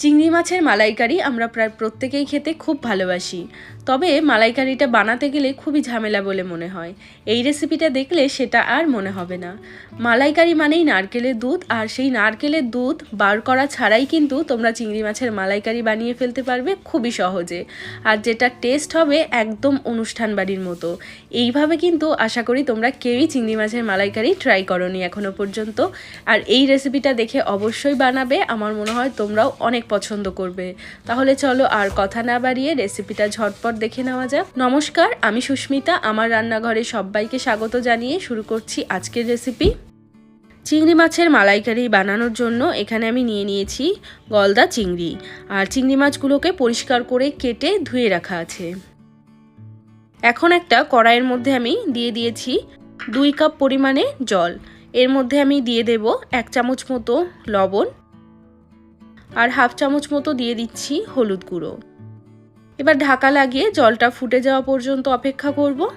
চিংড়ি মাছের মালাইকারি আমরা প্রায় প্রত্যেকেই খেতে খুব ভালোবাসি। তবে মালাইকারিটা বানাতে গেলে খুবই ঝামেলা বলে মনে হয়। এই রেসিপিটা দেখলে সেটা আর মনে হবে না। মালাইকারি মানেই নারকেলের দুধ, আর সেই নারকেলের দুধ বার করা ছাড়াই কিন্তু তোমরা চিংড়ি মাছের মালাইকারি বানিয়ে ফেলতে পারবে খুবই সহজে। আর যেটা টেস্ট হবে একদম অনুষ্ঠান বাড়ির মতো। এইভাবে কিন্তু আশা করি তোমরা কেউই চিংড়ি মাছের মালাইকারি ট্রাই করনি এখনও পর্যন্ত। আর এই রেসিপিটা দেখে অবশ্যই বানাবে। আমার মনে হয় তোমরাও অনেক পছন্দ করবে। তাহলে চলো আর কথা না বাড়িয়ে রেসিপিটা ঝটপট দেখে নেওয়া যাক। নমস্কার, আমি সুস্মিতা, আমার রান্নাঘরে সবাইকে স্বাগত জানিয়ে শুরু করছি আজকের রেসিপি চিংড়ি মাছের মালাইকারি বানানোর জন্য এখানে আমি নিয়ে নিয়েছি গলদা চিংড়ি। আর চিংড়ি মাছগুলোকে পরিষ্কার করে কেটে ধুয়ে রাখা আছে। এখন একটা কড়াইয়ের মধ্যে আমি দিয়ে দিয়েছি দুই কাপ পরিমাণে জল। এর মধ্যে আমি দিয়ে দেব এক চামচ মতো লবণ আর হাফ চামচ মতো দিয়ে দিচ্ছি হলুদ গুঁড়ো। এবার ঢাকা লাগিয়ে জলটা ফুটে যাওয়া পর্যন্ত অপেক্ষা করব।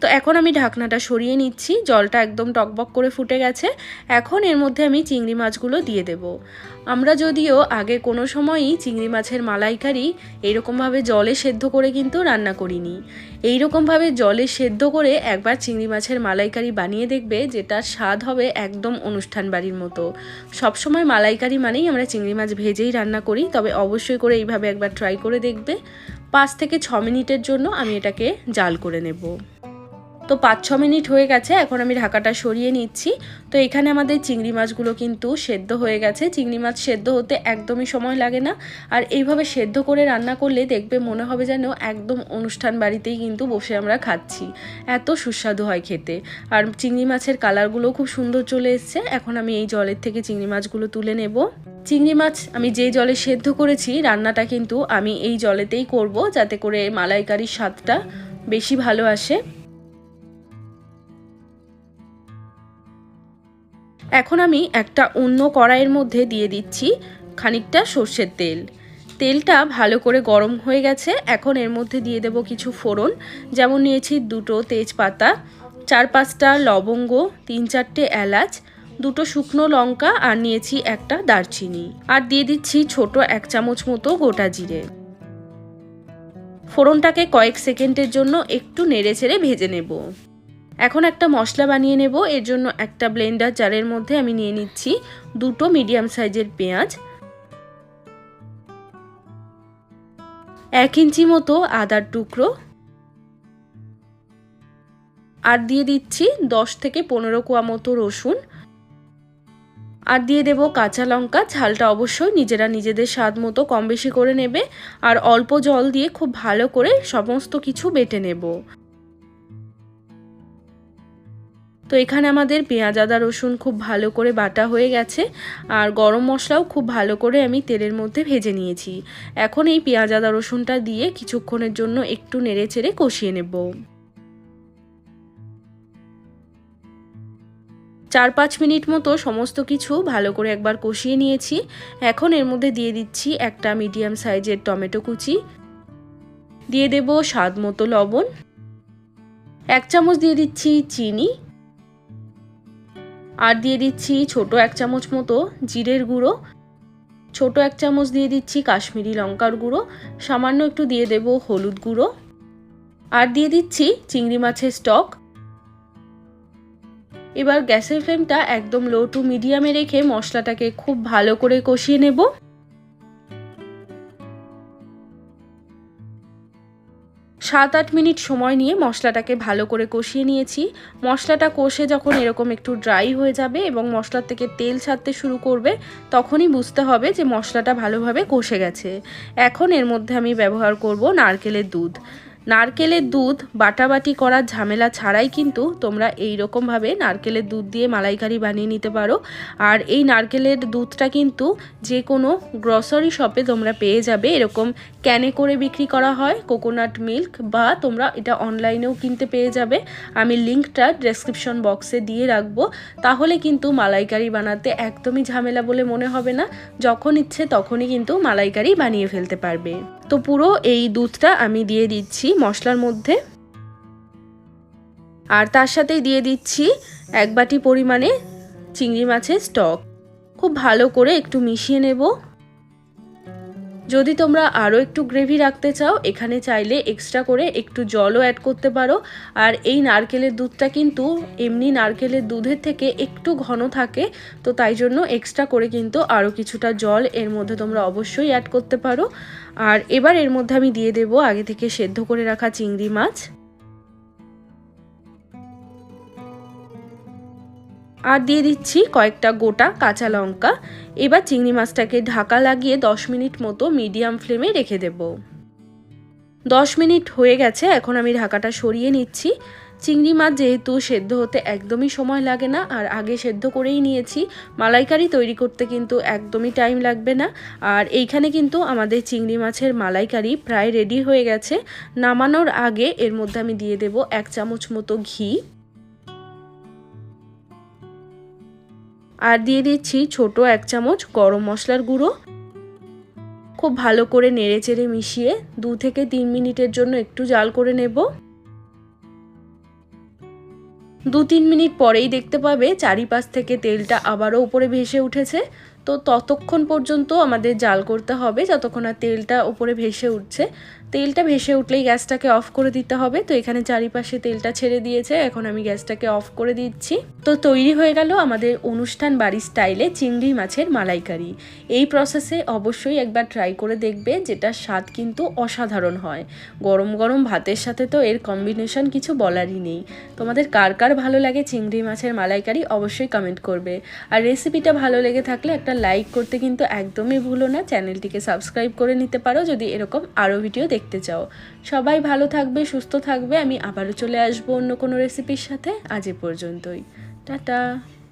তো এখন আমি ঢাকনাটা সরিয়ে নিচ্ছি, জলটা একদম টকবক করে ফুটে গেছে। এখন এর মধ্যে আমি চিংড়ি মাছগুলো দিয়ে দেব। আমরা যদিও আগে কোনো সময়ই চিংড়ি মাছের মালাইকারি এইরকমভাবে জলে সেদ্ধ করে কিন্তু রান্না করিনি। এইরকমভাবে জলে সেদ্ধ করে একবার চিংড়ি মাছের মালাইকারি বানিয়ে দেখবে যেটার স্বাদ হবে একদম অনুষ্ঠান বাড়ির মতো। সবসময় মালাইকারি মানেই আমরা চিংড়ি মাছ ভেজেই রান্না করি, তবে অবশ্যই করে এইভাবে একবার ট্রাই করে দেখবে। পাঁচ থেকে ছ মিনিটের জন্য আমি এটাকে জাল করে নেব। তো পাঁচ ছ মিনিট হয়ে গেছে, এখন আমি ঢাকাটা সরিয়ে নিচ্ছি। তো এখানে আমাদের চিংড়ি মাছগুলো কিন্তু সেদ্ধ হয়ে গেছে। চিংড়ি মাছ সেদ্ধ হতে একদমই সময় লাগে না। আর এইভাবে সেদ্ধ করে রান্না করলে দেখবে মনে হবে যেন একদম অনুষ্ঠান বাড়িতেই কিন্তু বসে আমরা খাচ্ছি। এত সুস্বাদু হয় খেতে। আর চিংড়ি মাছের কালারগুলো খুব সুন্দর চলে এসছে। এখন আমি এই জলের থেকে চিংড়ি মাছগুলো তুলে নেব। চিংড়ি মাছ আমি যে জলে সেদ্ধ করেছি, রান্নাটা কিন্তু আমি এই জলেতেই করব, যাতে করে মালাইকারির স্বাদটা বেশি ভালো আসে। এখন আমি একটা অন্য কড়াইয়ের মধ্যে দিয়ে দিচ্ছি খানিকটা সর্ষের তেল। তেলটা ভালো করে গরম হয়ে গেছে, এখন এর মধ্যে দিয়ে দেব কিছু ফোড়ন। যেমন নিয়েছি দুটো তেজপাতা, চার পাঁচটা লবঙ্গ, তিন চারটে এলাচ, দুটো শুকনো লঙ্কা আর নিয়েছি একটা দারচিনি। আর দিয়ে দিচ্ছি ছোট এক চামচ মতো গোটা জিরে। ফোড়নটাকে কয়েক সেকেন্ডের জন্য একটু নেড়ে ছেড়ে ভেজে নেব। এখন একটা মশলা বানিয়ে নেব। এর জন্য একটা ব্লেন্ডার জারের মধ্যে আমি নিয়ে নিচ্ছি দুটো মিডিয়াম সাইজের পেঁয়াজ। এক ইঞ্চি মতো আদার টুকরো। আর দিয়ে দিচ্ছি দশ থেকে পনেরো কোয়া মতো রসুন। আর দিয়ে দেব কাঁচা লঙ্কা। ঝালটা অবশ্যই নিজেরা নিজেদের স্বাদ মতো কম বেশি করে নেবে। আর অল্প জল দিয়ে খুব ভালো করে সমস্ত কিছু বেটে নেব। তো এখানে আমাদের পেঁয়াজ, আদা, রসুন খুব ভালো করে বাটা হয়ে গেছে আর গরম মশলাও খুব ভালো করে আমি তেলের মধ্যে ভেজে নিয়েছি। এখন এই পেঁয়াজ, আদা, রসুনটা দিয়ে কিছুক্ষণের জন্য একটু নেড়ে চেড়ে কষিয়ে নেব। চার পাঁচ মিনিট মতো সমস্ত কিছু ভালো করে একবার কষিয়ে নিয়েছি। এখন এর মধ্যে দিয়ে দিচ্ছি একটা মিডিয়াম সাইজের টমেটো কুচি। দিয়ে দেব স্বাদ মতো লবণ। এক চামচ দিয়ে দিচ্ছি চিনি। আর দিয়ে দিচ্ছি ছোট এক চামচ মতো জিরের গুঁড়ো। ছোট এক চামচ দিয়ে দিচ্ছি কাশ্মীরি লঙ্কার গুঁড়ো। সামান্য একটু দিয়ে দেব হলুদ গুঁড়ো। আর দিয়ে দিচ্ছি চিংড়ি মাছের স্টক। এবার গ্যাসের ফ্লেমটা একদম লো টু মিডিয়ামে রেখে মশলাটাকে খুব ভালো করে কষিয়ে নেব। সাত আট মিনিট সময় নিয়ে মশলাটাকে ভালো করে কষিয়ে নিয়েছি। মশলাটা কষে যখন এরকম একটু ড্রাই হয়ে যাবে এবং মশলার থেকে তেল ছাড়তে শুরু করবে, তখনই বুঝতে হবে যে মশলাটা ভালোভাবে কষে গেছে। এখন এর মধ্যে আমি ব্যবহার করব নারকেলের দুধ। নারকেলের দুধ বাটাবাটি করার ঝামেলা ছাড়াই কিন্তু তোমরা এই রকমভাবে নারকেলের দুধ দিয়ে মালাইকারি বানিয়ে নিতে পারো। আর এই নারকেলের দুধটা কিন্তু যে কোনো গ্রসারি শপে তোমরা পেয়ে যাবে। এরকম ক্যানে করে বিক্রি করা হয় কোকোনাট মিল্ক বা তোমরা এটা অনলাইনেও কিনতে পেয়ে যাবে। আমি লিঙ্কটা ডেসক্রিপশন বক্সে দিয়ে রাখব। তাহলে কিন্তু মালাইকারি বানাতে একদমই ঝামেলা বলে মনে হবে না। যখন ইচ্ছে তখনই কিন্তু মালাইকারি বানিয়ে ফেলতে পারবে। তো পুরো এই দুধটা আমি দিয়ে দিচ্ছি মশলার মধ্যে। আর তার সাথেই দিয়ে দিচ্ছি এক বাটি পরিমাণে চিংড়ি মাছের স্টক। খুব ভালো করে একটু মিশিয়ে নেব। যদি তোমরা আরও একটু গ্রেভি রাখতে চাও, এখানে চাইলে এক্সট্রা করে একটু জলও অ্যাড করতে পারো। আর এই নারকেলের দুধটা কিন্তু এমনি নারকেলের দুধের থেকে একটু ঘন থাকে, তো তাই জন্য এক্সট্রা করে কিন্তু আরও কিছুটা জল এর মধ্যে তোমরা অবশ্যই অ্যাড করতে পারো। আর এবার এর মধ্যে আমি দিয়ে দেবো আগে থেকে সেদ্ধ করে রাখা চিংড়ি মাছ। আর দিয়ে দিচ্ছি কয়েকটা গোটা কাঁচা লঙ্কা। এবার চিংড়ি মাছটাকে ঢাকা লাগিয়ে দশ মিনিট মতো মিডিয়াম ফ্লেমে রেখে দেব। দশ মিনিট হয়ে গেছে, এখন আমি ঢাকাটা সরিয়ে নিচ্ছি। চিংড়ি মাছ যেহেতু সেদ্ধ হতে একদমই সময় লাগে না, আর আগে সেদ্ধ করেই নিয়েছি। মালাইকারি তৈরি করতে কিন্তু একদমই টাইম লাগবে না, আর এইখানে কিন্তু আমাদের চিংড়ি মাছের মালাইকারি প্রায় রেডি হয়ে গেছে। নামানোর আগে এর মধ্যে আমি দিয়ে দেব এক চামচ মতো ঘি। আর দিয়ে দিচ্ছি ছোট এক চামচ গরম মশলার গুঁড়ো। খুব ভালো করে নেড়ে চেড়ে মিশিয়ে দু থেকে তিন মিনিটের জন্য একটু জাল করে নেব। দু তিন মিনিট পরেই দেখতে পাবে চারিপাশ থেকে তেলটা আবারও উপরে ভেসে উঠেছে। তো ততক্ষণ পর্যন্ত আমাদের জাল করতে হবে, যতক্ষণ না তেলটা উপরে ভেসে উঠছে। তেলটা ভেসে উঠলেই গ্যাসটাকে অফ করে দিতে হবে। তো এখানে চারিপাশে তেলটা ছেড়ে দিয়েছে, এখন আমি গ্যাসটাকে অফ করে দিচ্ছি। তো তৈরি হয়ে গেল আমাদের অনুষ্ঠান বাড়ির স্টাইলে চিংড়ি মাছের মালাইকারি। এই প্রসেসে অবশ্যই একবার ট্রাই করে দেখবে, যেটা স্বাদ কিন্তু অসাধারণ হয়। গরম গরম ভাতের সাথে তো এর কম্বিনেশন কিছু বলারই নেই। তোমাদের কার কার ভালো লাগে চিংড়ি মাছের মালাইকারি অবশ্যই কমেন্ট করবে। আর রেসিপিটা ভালো লেগে থাকলে একটা লাইক করতে কিন্তু একদমই ভুলো না। চ্যানেলটিকে সাবস্ক্রাইব করে নিতে পারো, যদি এরকম আরও ভিডিও দেখতে চাও। সবাই ভালো থাকবে, সুস্থ থাকবে। আমি আবারও চলে আসব অন্য কোনো রেসিপির সাথে। আজ এ পর্যন্তই। টাটা।